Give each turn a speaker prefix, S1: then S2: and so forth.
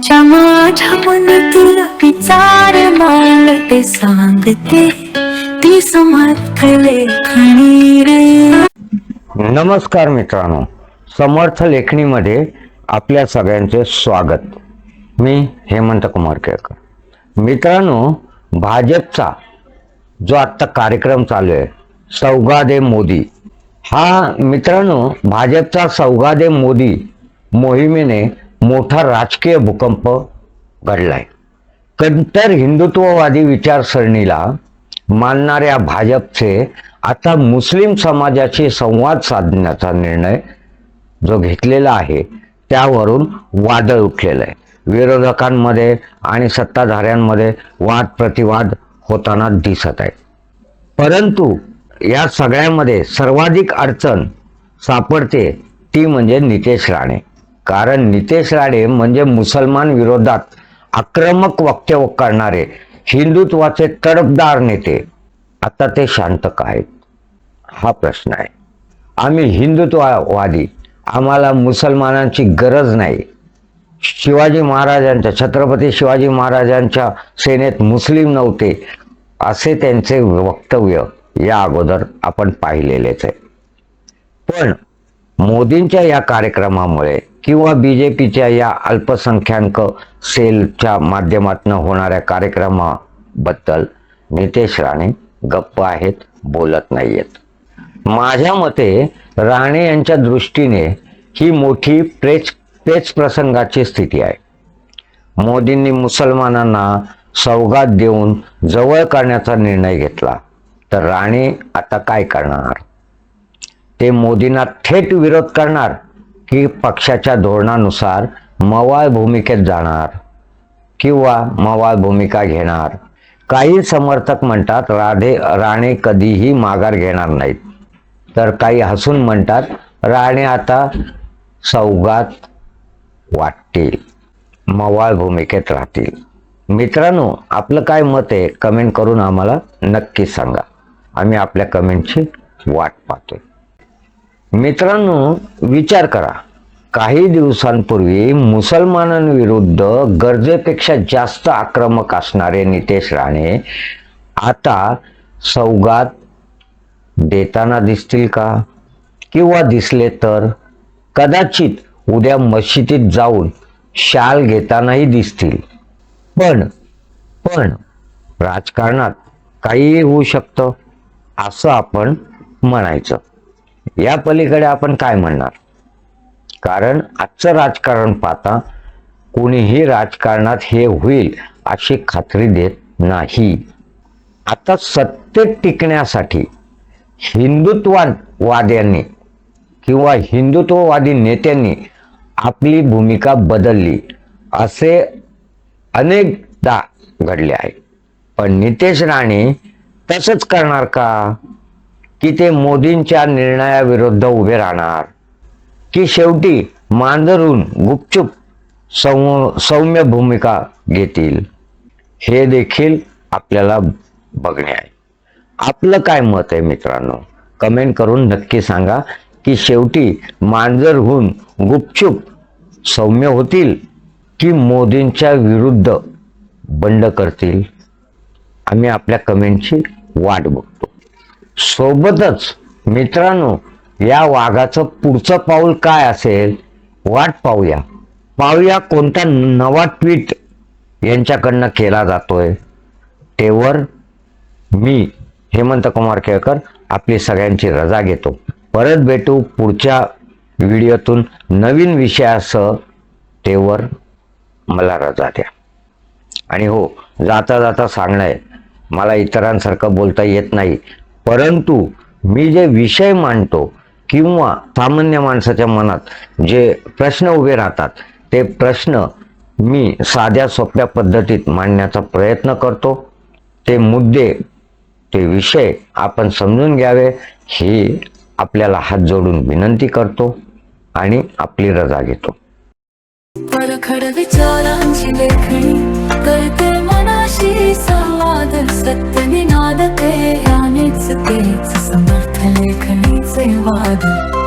S1: माझ्या माझ्या मनातील विचार मांडते सांगते. ती समर्थ लेखणी रे.
S2: नमस्कार मित्रांनो. समर्थ लेखणीमध्ये आपल्या सगळ्यांचे स्वागत. मी हेमंत कुमार केळकर. मित्रांनो भाजपचा जो आत्ता कार्यक्रम चालू आहे सौगादे मोदी. हा मित्रांनो भाजपचा सौगादे मोदी मोहिमेने मोठा राजकीय भूकंप घडलाय. कट्टर हिंदुत्ववादी विचारसरणीला मानणाऱ्या भाजपचे आता मुस्लिम समाजाशी संवाद साधण्याचा निर्णय जो घेतलेला आहे त्यावरून वादळ उठलेलं आहे विरोधकांमध्ये आणि सत्ताधाऱ्यांमध्ये वाद प्रतिवाद होताना दिसत आहे. परंतु या सगळ्यामध्ये सर्वाधिक अडचण सापडते ती म्हणजे नितेश राणे. कारण नितेश राणे म्हणजे मुसलमान विरोधात आक्रमक वक्तव्य करणारे हिंदुत्वाचे तडफदार नेते. आता ते शांत का आहेत? हा प्रश्न आहे. आम्ही हिंदुत्ववादी आम्हाला मुसलमानांची गरज नाही. शिवाजी महाराजांच्या छत्रपती शिवाजी महाराजांच्या सेनेत मुस्लिम नव्हते असे त्यांचे वक्तव्य या अगोदर आपण पाहिलेलेच आहे. पण मोदींच्या या कार्यक्रमामुळे किंवा बी जे पीच्या या अल्पसंख्याक सेलच्या माध्यमातून होणाऱ्या कार्यक्रमाबद्दल नितेश राणे गप्प आहेत बोलत नाहीयेत. माझ्या मते राणे यांच्या दृष्टीने ही मोठी प्रेच पेच प्रसंगाची स्थिती आहे. मोदींनी मुसलमानांना सौगात देऊन जवळ करण्याचा निर्णय घेतला. तर राणे आता काय करणार? ते मोदींना थेट विरोध करणार की पक्षाच्या धोरणानुसार मवाळ भूमिकेत जाणार किंवा मवाळ भूमिका घेणार. काही समर्थक म्हणतात राधे राणे कधीही माघार घेणार नाहीत. तर काही हसून म्हणतात राणे आता सौगात वाटतील मवाळ भूमिकेत राहतील. मित्रांनो आपलं काय मत आहे कमेंट करून आम्हाला नक्की सांगा. आम्ही आपल्या कमेंटची वाट पाहतोय. मित्रांनो विचार करा. काही दिवसांपूर्वी मुसलमानांविरुद्ध गरजेपेक्षा जास्त आक्रमक असणारे नितेश राणे आता सौगात देताना दिसतील का? किंवा दिसले तर? कदाचित उद्या मशिदीत जाऊन शाल घेतानाही दिसतील. पण पण राजकारणात काहीही होऊ शकतं असं आपण म्हणायचं. या पलीकडे आपण काय म्हणणार? कारण आजचं राजकारण पाहता कोणीही राजकारणात हे होईल अशी खात्री देत नाही. आता सत्तेत टिकण्यासाठी हिंदुत्ववाद्यांनी किंवा हिंदुत्ववादी नेत्यांनी आपली भूमिका बदलली असे अनेकदा घडले आहे. पण नितेश राणे तसंच करणार का? की ते मोदींच्या निर्णयाविरुद्ध उभे राहणार. की शेवटी मांजरून गुपचूप सौ सौम्य भूमिका घेतील हे देखील आपल्याला बघणे आहे. आपलं काय मत आहे मित्रांनो? कमेंट करून नक्की सांगा की शेवटी मांजरहून गुपचूप सौम्य होतील की मोदींच्या विरुद्ध बंड करतील? आम्ही आपल्या कमेंटची वाट बघतो. सोबतच मित्रांनो या वाघाचं पुढचं पाऊल काय असेल वाट पाहूया. पाहूया कोणता नवा ट्विट यांच्याकडनं केला जातोय. तेवर मी हेमंत कुमार केळकर आपली सगळ्यांची रजा घेतो. परत भेटू पुढच्या व्हिडिओतून नवीन विषयासह. तेवर मला रजा द्या. आणि हो जाता जाता सांगणं आहे. मला इतरांसारखं बोलता येत नाही. परंतु मी जे विषय मांडतो किंवा सामान्य माणसाच्या मनात जे प्रश्न उभे राहतात ते प्रश्न मी साध्या सोप्या पद्धतीत मांडण्याचा प्रयत्न करतो. ते मुद्दे ते विषय आपण समजून घ्यावे ही आपल्याला हात जोडून विनंती करतो आणि आपली रजा घेतो.
S1: परखड विचारांची लेखणी करते मनाशी संवाद सत्य निनाद ते यानेच तेच समर्थ लेखणीचे वाद